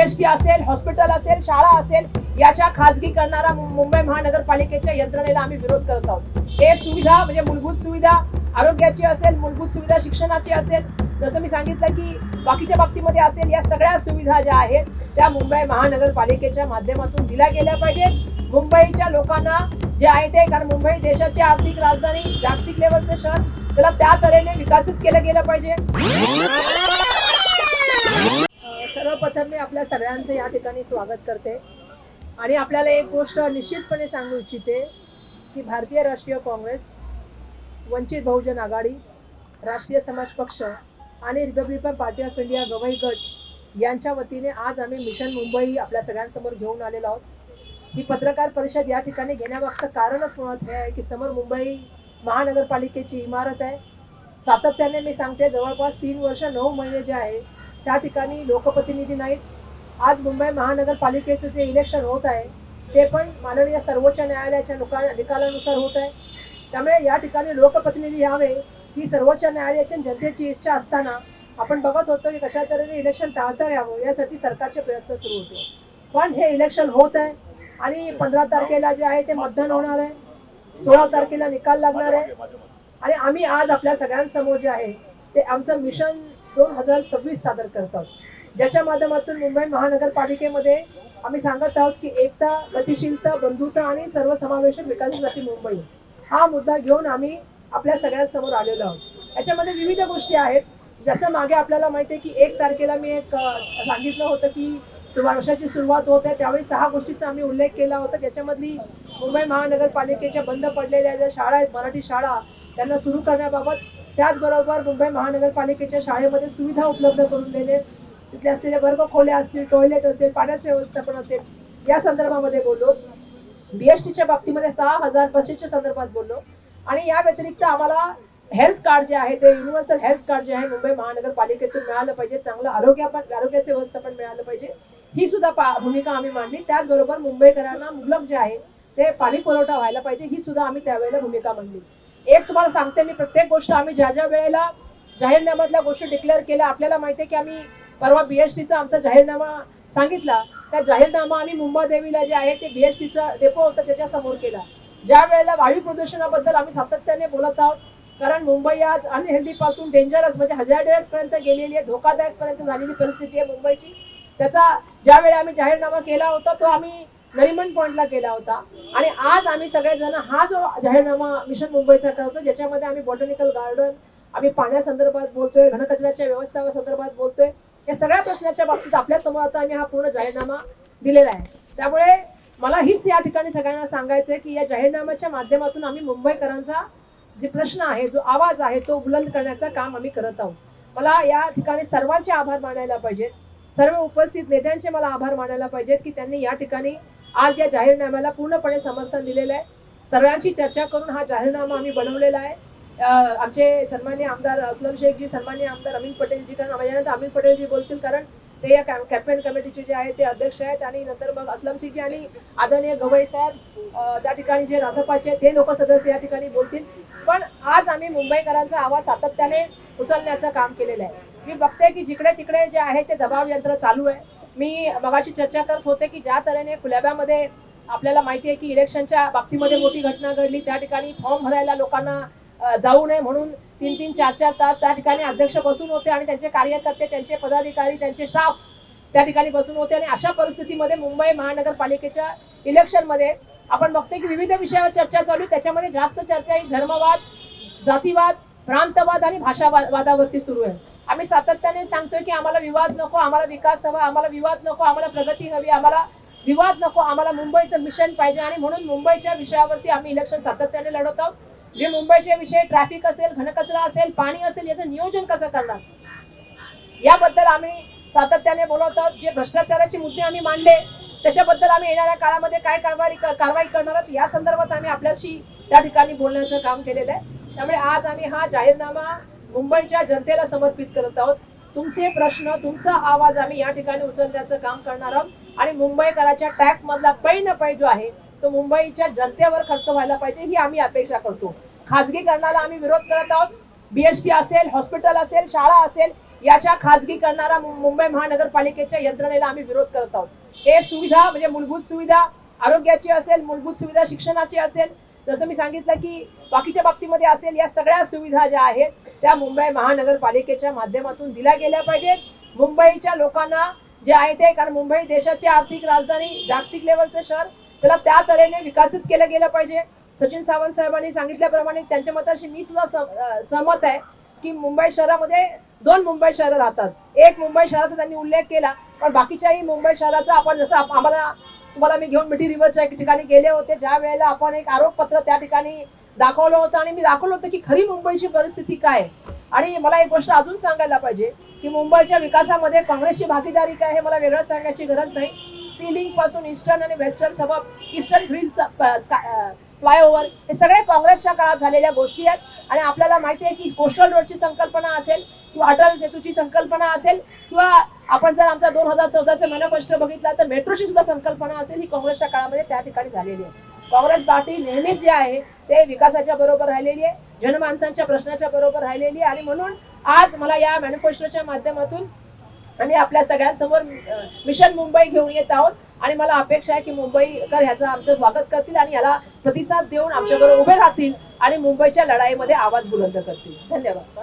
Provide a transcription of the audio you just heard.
BST असेल hospital असेल शाळा असेल याच्या खासगी करणारा मुंबई महानगरपालिकेच्या यंत्रणेला आम्ही विरोध करत आहोत. हे सुविधा म्हणजे मूलभूत सुविधा आरोग्याची असेल मूलभूत सुविधा शिक्षणाची असेल जसं मी सांगितलं की बाकीच्या बाबतीमध्ये असेल या सगळ्या सुविधा ज्या आहेत त्या मुंबई महानगरपालिकेच्या माध्यमातून दिल्या गेल्या पाहिजेत. मुंबईच्या लोकांना जे आहे ते कारण मुंबई देशाची आर्थिक राजधानी जागतिक लेवलचं शहर त्याला त्या तऱ्हेने विकसित केलं गेलं पाहिजे. सर्वप्रथम मी आपल्या सगळ्यांचं या ठिकाणी स्वागत करते. आणि आपल्याला एक गोष्ट निश्चितपणे सांगू इच्छिते की भारतीय राष्ट्रीय काँग्रेस वंचित बहुजन आघाडी राष्ट्रीय समाज पक्ष आणि Republican Party of India Gavai गट यांच्या वतीने आज आम्ही मिशन मुंबई आपल्या सगळ्यांसमोर घेऊन आलेलो आहोत. ही पत्रकार परिषद या ठिकाणी घेण्यामागचं कारणच मुळात हे आहे की समोर मुंबई महानगरपालिकेची इमारत आहे. सातत्याने मी सांगते जवळपास तीन वर्ष नऊ महिने जे आहे त्या ठिकाणी लोकप्रतिनिधी नाहीत. आज मुंबई महानगरपालिकेचं जे इलेक्शन होत आहे ते पण माननीय सर्वोच्च न्यायालयाच्या नुका निकालानुसार होत आहे. त्यामुळे या ठिकाणी लोकप्रतिनिधी यावे ही सर्वोच्च न्यायालयाच्या जनतेची इच्छा असताना आपण बघत होतो की कशा तऱ्हेने इलेक्शन टाळता यावं यासाठी सरकारचे प्रयत्न सुरू होते. पण हे इलेक्शन होत आहे आणि पंधरा तारखेला जे आहे ते मतदान होणार आहे. सोळा तारखेला निकाल लागणार आहे. आणि आम्ही आज आपल्या सगळ्यांसमोर जे आहे ते आमचं मिशन दोन हजार सव्वीस सादर करत आहोत. ज्याच्या माध्यमातून मुंबई महानगरपालिकेमध्ये आम्ही सांगत आहोत की एकता गतिशीलता बंधुता आणि सर्वसमावेशक विकासासाठी मुंबई. हा मुद्दा घेऊन आम्ही आपल्या सगळ्यांसमोर आलेलो आहोत. याच्यामध्ये विविध गोष्टी आहेत. जसं मागे आपल्याला माहिती आहे की एक तारखेला मी एक सांगितलं होतं की वर्षाची सुरुवात होत आहे. त्यावेळी सहा गोष्टीचा आम्ही उल्लेख केला होता. ज्याच्यामधली मुंबई महानगरपालिकेच्या बंद पडलेल्या ज्या शाळा आहेत मराठी शाळा त्यांना सुरू करण्याबाबत त्याचबरोबर मुंबई महानगरपालिकेच्या शाळेमध्ये सुविधा उपलब्ध करून देणे. तिथे असलेले वर्ग खोल्या असतील टॉयलेट असेल पाण्याचं व्यवस्थापन असेल या संदर्भामध्ये बोललो. बीएसटीच्या बाबतीमध्ये सहा हजार बसेसच्या संदर्भात बोललो. आणि या व्यतिरिक्त आम्हाला हेल्थ कार्ड जे आहे ते युनिव्हर्सल हेल्थ कार्ड जे आहे मुंबई महानगरपालिकेतून मिळालं पाहिजे. चांगलं आरोग्य पण आरोग्याचे व्यवस्थापन मिळालं पाहिजे. ही सुद्धा पा- भूमिका आम्ही मांडली. त्याचबरोबर मुंबईकरांना मुबलक जे आहे ते पाणी पुरवठा व्हायला पाहिजे. ही सुद्धा आम्ही त्यावेळेला भूमिका मांडली. एक तुम्हाला सांगते मी प्रत्येक गोष्ट आम्ही ज्या ज्या वेळेला जाहीरनाम्यातल्या गोष्टी डिक्लेअर केल्या आपल्याला माहिती आहे की आम्ही परवा बीएसटीचा आमचा जाहीरनामा सांगितला. त्या जाहीरनामा आम्ही मुंबादेवीला जे आहे ते बीएसटीचा डेपो होतं त्याच्यासमोर केला. ज्या वेळेला वायू प्रदूषणाबद्दल आम्ही सातत्याने बोलत आहोत कारण मुंबई आज अनहेल्दी पासून डेंजरस म्हणजे हजार्डस पर्यंत गेलेली आहे धोकादायक पर्यंत झालेली परिस्थिती आहे मुंबईची. त्याचा ज्यावेळी आम्ही जाहीरनामा केला होता तो आम्ही नरिमन पॉइंटला केला होता. आणि आज आम्ही सगळेजण हा जो जाहीरनामा मिशन मुंबईचा करतो ज्याच्यामध्ये आम्ही बॉटनिकल गार्डन आम्ही पाण्यासंदर्भात बोलतोय घनकचऱ्याच्या व्यवस्थापनासंदर्भात बोलतोय या सगळ्या प्रश्नाच्या बाबतीत आपल्यासमोर आता आम्ही हा पूर्ण जाहीरनामा दिलेला आहे. त्यामुळे मला हीच या ठिकाणी सगळ्यांना सांगायचं आहे की या जाहीरनाम्याच्या माध्यमातून आम्ही मुंबईकरांचा जे प्रश्न आहे जो आवाज आहे तो बुलंद करण्याचं काम आम्ही करत आहोत. मला या ठिकाणी सर्वांचे आभार मानायला पाहिजेत. सर्व उपस्थित नेत्यांचे मला आभार मानायला पाहिजेत की त्यांनी या ठिकाणी आज या जाहीरनाम्याला पूर्णपणे समर्थन दिलेलं आहे. सर्वांची चर्चा करून हा जाहीरनामा आम्ही बनवलेला आहे. आमचे सन्मान्य आमदार असलम शेखजी सन्मान्य आमदार अमित पटेलजी कारण माझ्यानंतर अमित पटेलजी बोलतील कारण ते या कॅम्पेन कमिटीचे जे आहे ते अध्यक्ष आहेत आणि नंतर मग असलम शेखजी आणि आदरणीय गवई साहेब त्या ठिकाणी जे रासपाचे आहेत ते लोक सदस्य या ठिकाणी बोलतील. पण आज आम्ही मुंबईकरांचा आवाज सातत्याने उचलण्याचं काम केलेलं आहे. मी बघते की जिकडे तिकडे जे आहे ते दबाव यंत्र चालू आहे. मी मगाशी चर्चा करत होते की ज्या तऱ्हेने खुल्याब्यामध्ये आपल्याला माहिती आहे की इलेक्शनच्या बाबतीमध्ये मोठी घटना घडली त्या ठिकाणी फॉर्म भरायला लोकांना जाऊ नये म्हणून तीन तीन चार चार तास त्या ठिकाणी अध्यक्ष बसून होते आणि त्यांचे कार्यकर्ते त्यांचे पदाधिकारी त्यांचे स्टाफ त्या ठिकाणी बसून होते आणि अशा परिस्थितीमध्ये मुंबई महानगरपालिकेच्या इलेक्शनमध्ये आपण बघतोय की विविध विषयावर चर्चा चालू त्याच्यामध्ये जास्त चर्चा ही धर्मवाद जातीवाद प्रांतवाद आणि भाषावादावरती सुरू आहे. आम्ही सातत्याने सांगतोय की आम्हाला विवाद नको आम्हाला विकास हवा आम्हाला विवाद नको आम्हाला प्रगती हवी आम्हाला विवाद नको आम्हाला मुंबईचं मिशन पाहिजे. आणि म्हणून मुंबईच्या विषयावरती आम्ही इलेक्शन सातत्याने लढत आहोत. जे मुंबईचे विषय ट्रॅफिक असेल घनकचरा असेल पाणी असेल याचं नियोजन कसं करणार? याबद्दल आम्ही सातत्याने बोलत आहोत. जे भ्रष्टाचाराचे मुद्दे आम्ही मांडले त्याच्याबद्दल आम्ही येणाऱ्या काळामध्ये काय कारवाई कारवाई करणार आहोत या संदर्भात आम्ही आपल्याशी त्या ठिकाणी बोलण्याचं काम केलेलं आहे. त्यामुळे आज आम्ही हा जाहीरनामा मुंबईच्या जनतेला समर्पित करत आहोत. तुमचे प्रश्न तुमचा आवाज आम्ही या ठिकाणी उचलण्याचं काम करणार आहोत. आणि मुंबईकराच्या टॅक्स मधला पै न पै जो आहे तो मुंबईच्या जनतेवर खर्च व्हायला पाहिजे ही आम्ही अपेक्षा करतो. खासगीकरणाला आम्ही विरोध करत आहोत. बीएसटी असेल हॉस्पिटल असेल शाळा असेल याच्या खाजगी करणारा मुंबई महानगरपालिकेच्या यंत्रणेला आम्ही विरोध करत आहोत. हे सुविधा म्हणजे मूलभूत सुविधा आरोग्याची असेल मूलभूत सुविधा शिक्षणाची असेल जसं मी सांगितलं की बाकीच्या बाबतीमध्ये असेल या सगळ्या सुविधा ज्या आहेत त्या मुंबई महानगरपालिकेच्या माध्यमातून दिल्या गेल्या पाहिजेत. मुंबईच्या लोकांना जे आहे ते कारण मुंबई देशाची आर्थिक राजधानी जागतिक लेवलचं शहर त्याला त्या तऱ्हेने विकसित केलं गेलं पाहिजे. सचिन सावंत साहेबांनी सांगितल्याप्रमाणे त्यांच्या मताशी मी सुद्धा सहमत आहे की मुंबई शहरामध्ये दोन मुंबई शहरं राहतात. एक मुंबई शहराचा त्यांनी उल्लेख केला पण बाकीच्याही मुंबई शहराचा आपण जसं आम्हाला तुम्हाला मी घेऊन मिठी रिव्हरच्या एक ठिकाणी गेले होते ज्या वेळेला आपण एक आरोपपत्र त्या ठिकाणी दाखवलं होतं आणि मी दाखवलं होतं की खरी मुंबईची परिस्थिती काय आहे. आणि मला एक गोष्ट अजून सांगायला पाहिजे की मुंबईच्या विकासामध्ये काँग्रेसची भागीदारी काय हे मला वेगळं सांगायची गरज नाही सीलिंगपासून ईस्टर्न आणि western sub eastern green flyover हे सगळे काँग्रेसच्या काळात झालेल्या गोष्टी आहेत. आणि आपल्याला माहिती आहे की कोस्टल रोडची संकल्पना असेल किंवा अटल सेतूची संकल्पना असेल किंवा आपण जर आमचा दोन हजार चौदाचा मॅनिफेस्टो बघितला तर मेट्रोची सुद्धा संकल्पना असेल ही काँग्रेसच्या काळामध्ये त्या ठिकाणी झालेली आहे. काँग्रेस पार्टी नेहमीच जे आहे ते विकासाच्या बरोबर राहिलेली आहे जनमानसांच्या प्रश्नाच्या बरोबर राहिलेली आहे. आणि म्हणून आज मला या मॅनिफेस्टोच्या माध्यमातून आम्ही आपल्या सगळ्यांसमोर मिशन मुंबई घेऊन येत आहोत. आणि मला अपेक्षा आहे की मुंबईकर ह्याचं आमचं स्वागत करतील आणि याला प्रतिसाद देऊन आमच्याबरोबर उभे राहतील आणि मुंबईच्या लढाईमध्ये आवाज बुलंद करतील. धन्यवाद.